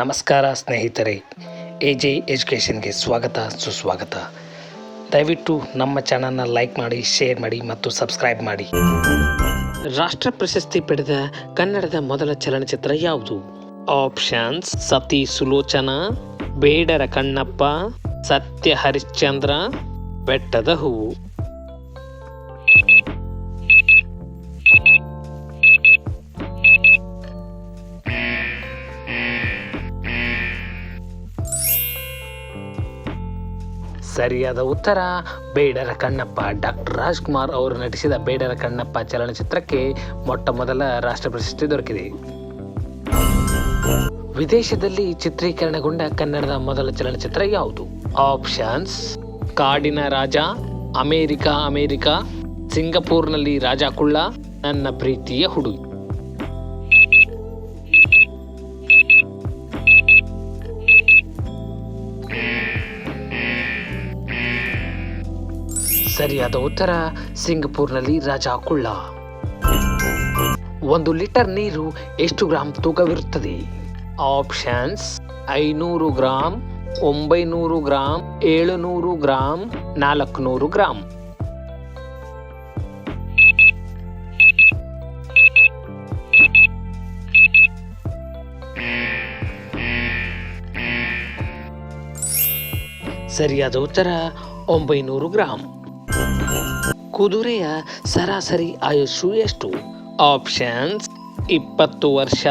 ನಮಸ್ಕಾರ ಸ್ನೇಹಿತರೆ A J ಎಜುಕೇಷನ್ಗೆ ಸ್ವಾಗತ, ಸುಸ್ವಾಗತ. ದಯವಿಟ್ಟು ನಮ್ಮ ಚಾನಲ್ನ ಲೈಕ್ ಮಾಡಿ, ಶೇರ್ ಮಾಡಿ ಮತ್ತು ಸಬ್ಸ್ಕ್ರೈಬ್ ಮಾಡಿ. ರಾಷ್ಟ್ರ ಪ್ರಶಸ್ತಿ ಪಡೆದ ಕನ್ನಡದ ಮೊದಲ ಚಲನಚಿತ್ರ ಯಾವುದು? ಆಪ್ಷನ್ಸ್, ಸತಿ ಸುಲೋಚನಾ, ಬೇಡರ ಕಣ್ಣಪ್ಪ, ಸತ್ಯ ಹರಿಶ್ಚಂದ್ರ, ಬೆಟ್ಟದ ಹೂವು. ಸರಿಯಾದ ಉತ್ತರ. ಬೇಡರ ಕಣ್ಣಪ್ಪ ಡಾಕ್ಟರ್ ರಾಜ್ಕುಮಾರ್ ಅವರು ನಟಿಸಿದ ಬೇಡರ ಕಣ್ಣಪ್ಪ ಚಲನಚಿತ್ರಕ್ಕೆ ಮೊಟ್ಟ ಮೊದಲ ರಾಷ್ಟ್ರ ಪ್ರಶಸ್ತಿ ದೊರಕಿದೆ. ವಿದೇಶದಲ್ಲಿ ಚಿತ್ರೀಕರಣಗೊಂಡ ಕನ್ನಡದ ಮೊದಲ ಚಲನಚಿತ್ರ ಯಾವುದು? Options, Kaadina Raja, America, America, ಸಿಂಗಪೂರ್ನಲ್ಲಿ Raja Kulla, ನನ್ನ ಪ್ರೀತಿಯ ಹುಡುಗಿ. ಸರಿಯಾದ ಉತ್ತರ, ಸಿಂಗಪುರ್ನಲ್ಲಿ ರಾಜಾ ಕುಳ್ಳ. ಒಂದು ಲೀಟರ್ ನೀರು ಎಷ್ಟು ಗ್ರಾಂ ತೂಕವಿರುತ್ತದೆ? ಆಪ್ಷನ್ಸ್, ಐನೂರು ಗ್ರಾಂ, ಒಂಬೈನೂರು ಗ್ರಾಂ, ಏಳುನೂರು ಗ್ರಾಂ, ನಾಲ್ಕುನೂರು ಗ್ರಾಂ. ಸರಿಯಾದ ಉತ್ತರ, ಒಂಬೈನೂರು ಗ್ರಾಂ. ಕುದುರೆಯ ಸರಾಸರಿ ಆಯುಷು ಎಷ್ಟು? ಆಪ್ಷನ್ಸ್, ಇಪ್ಪತ್ತು ವರ್ಷ,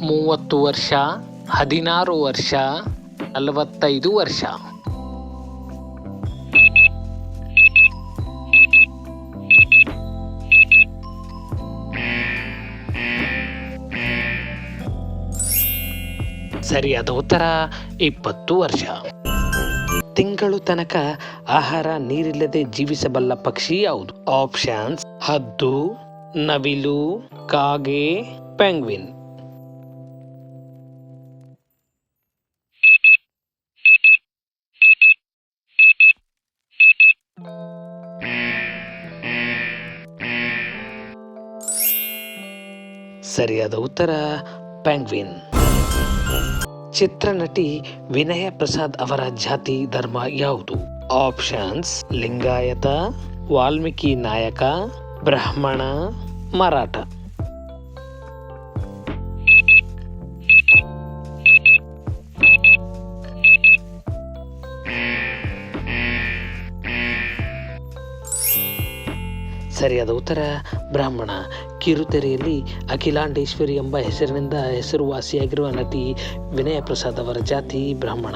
ಮೂವತ್ತು ವರ್ಷ, ಹದಿನಾರು ವರ್ಷ, ನಲವತ್ತೈದು ವರ್ಷ. ಸರಿಯಾದ ಉತ್ತರ, ಇಪ್ಪತ್ತು ವರ್ಷ. ತಿಂಗಳು ತನಕ ಆಹಾರ ನೀರಿಲ್ಲದೆ ಜೀವಿಸಬಲ್ಲ ಪಕ್ಷಿ ಯಾವುದು? ಆಪ್ಷನ್ಸ್, ಹದ್ದು, ನವಿಲು, ಕಾಗೆ, ಪೆಂಗ್ವಿನ್. ಸರಿಯಾದ ಉತ್ತರ, ಪೆಂಗ್ವಿನ್. ಚಿತ್ರನಟಿ ವಿನಯ ಪ್ರಸಾದ್ ಅವರ ಜಾತಿ ಧರ್ಮ ಯಾವುದು? ಆಪ್ಷನ್ಸ್ ಲಿಂಗಾಯತ ವಾಲ್ಮೀಕಿ ನಾಯಕ ಬ್ರಾಹ್ಮಣ ಮರಾಠ. ಸರಿಯಾದ ಉತ್ತರ. ಬ್ರಾಹ್ಮಣ ಕಿರುತೆರೆಯಲ್ಲಿ ಅಖಿಲಾಂಡೇಶ್ವರಿ ಎಂಬ ಹೆಸರಿನಿಂದ ಹೆಸರುವಾಸಿಯಾಗಿರುವ ನಟಿ ವಿನಯ ಪ್ರಸಾದ್ ಅವರ ಜಾತಿ ಬ್ರಾಹ್ಮಣ.